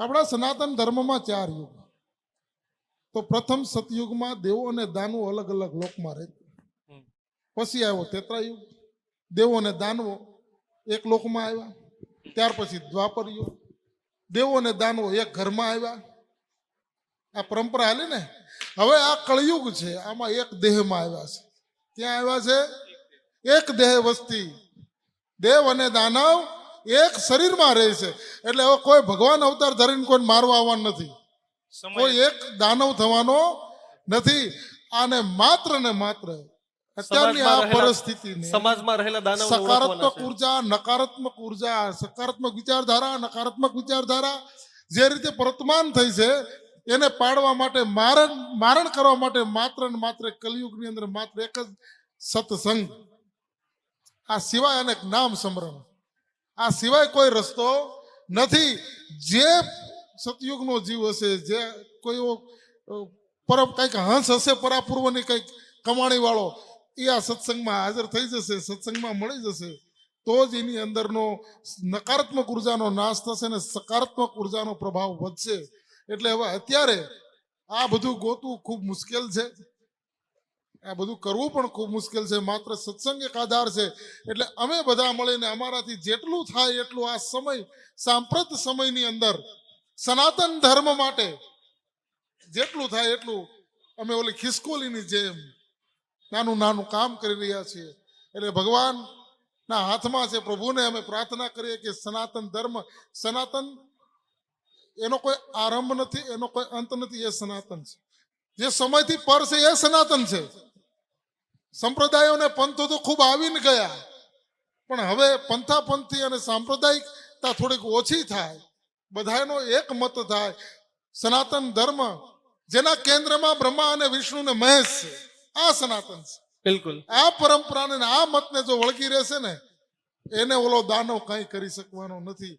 આપણા સનાતન ધર્મમાં ચાર યુગ. તો પ્રથમ સતયુગમાં દેવો અને દાનવો અલગ અલગ લોકમાં રહેતા પછી આવ્યો તેત્રાયુગ. દેવો અને દાનવો એક લોકમાં આવ્યા. ત્યાર પછી દ્વાપર યુગ. દેવો અને દાનવો એક ઘરમાં આવ્યા. આ પરંપરા હાલી ને? હવે આ કળયુગ છે. આમાં એક દેહમાં આવ્યા છે. ત્યાં આવ્યા છે? એક દેહ વસ્તી. દેવ અને દાનવ એક શરીરમાં રહે છે. એટલે હવે કોઈ ભગવાન અવતાર ધરીને કોઈ મારવા આવવાનું નથી. કોઈ એક દાનવ થવાનો નથી. અને માત્ર ને માત્ર અત્યારની આ પરિસ્થિતિ સમાજમાં રહેલા દાનવ સકારાત્મક ઊર્જા નકારાત્મક ઊર્જા સકારાત્મક વિચારધારા નકારાત્મક વિચારધારા જે રીતે વર્તમાન થઈ છે એને પાડવા માટે મારણ મારણ કરવા માટે માત્ર ને માત્ર કલયુગની અંદર માત્ર એક જ સત્સંગ. આ સિવાય અનેક નામ સ્મરણ આ સિવાય કોઈ રસ્તો નથી. જે સતયુગનો જીવ હશે જે કોઈ એવો, પર કંઈક હંસ હશે પરાપૂર્વની કંઈક કમાણી વાળો એ આ સત્સંગમાં હાજર થઈ જશે સત્સંગમાં મળી જશે. તો જ એની અંદરનો નકારાત્મક ઉર્જાનો નાશ થશે અને સકારાત્મક ઉર્જાનો પ્રભાવ વધશે. એટલે હવે અત્યારે આ બધું ગોતવું ખૂબ મુશ્કેલ છે. આ બધું કરવું પણ ખૂબ મુશ્કેલ છે, માત્ર સત્સંગ એક આધાર છે. એટલે અમે બધા મળીને અમારાથી જેટલું થાય એટલું આ સમય, સાંપ્રત સમયની અંદર સનાતન ધર્મ માટે જેટલું થાય એટલું અમે ઓલી ખિસકોલીની જેમ નાનું નાનું કામ કરી રહ્યા છીએ. એટલે ભગવાનના હાથમાં છે, પ્રભુને અમે પ્રાર્થના કરીએ કે સનાતન ધર્મ, સનાતન, એનો કોઈ આરંભ નથી, એનો કોઈ અંત નથી, એ સનાતન છે. જે સમયથી પર છે, એ સનાતન છે. સંપ્રદાયો અને પંથો તો ખૂબ આવીને ગયા. પણ હવે પંથાપંથી અને સાંપ્રદાયિકતા થોડીક ઓછી થાય. બધાનો એક મત થાય. સનાતન ધર્મ જેના કેન્દ્રમાં બ્રહ્મા અને વિષ્ણુ ને મહેશ છે આ સનાતન છે. બિલકુલ. આ પરંપરાને આ મતને જો વળગી રહેશે ને એને ઓલો દાનવ કંઈ કરી શકવાનો નથી.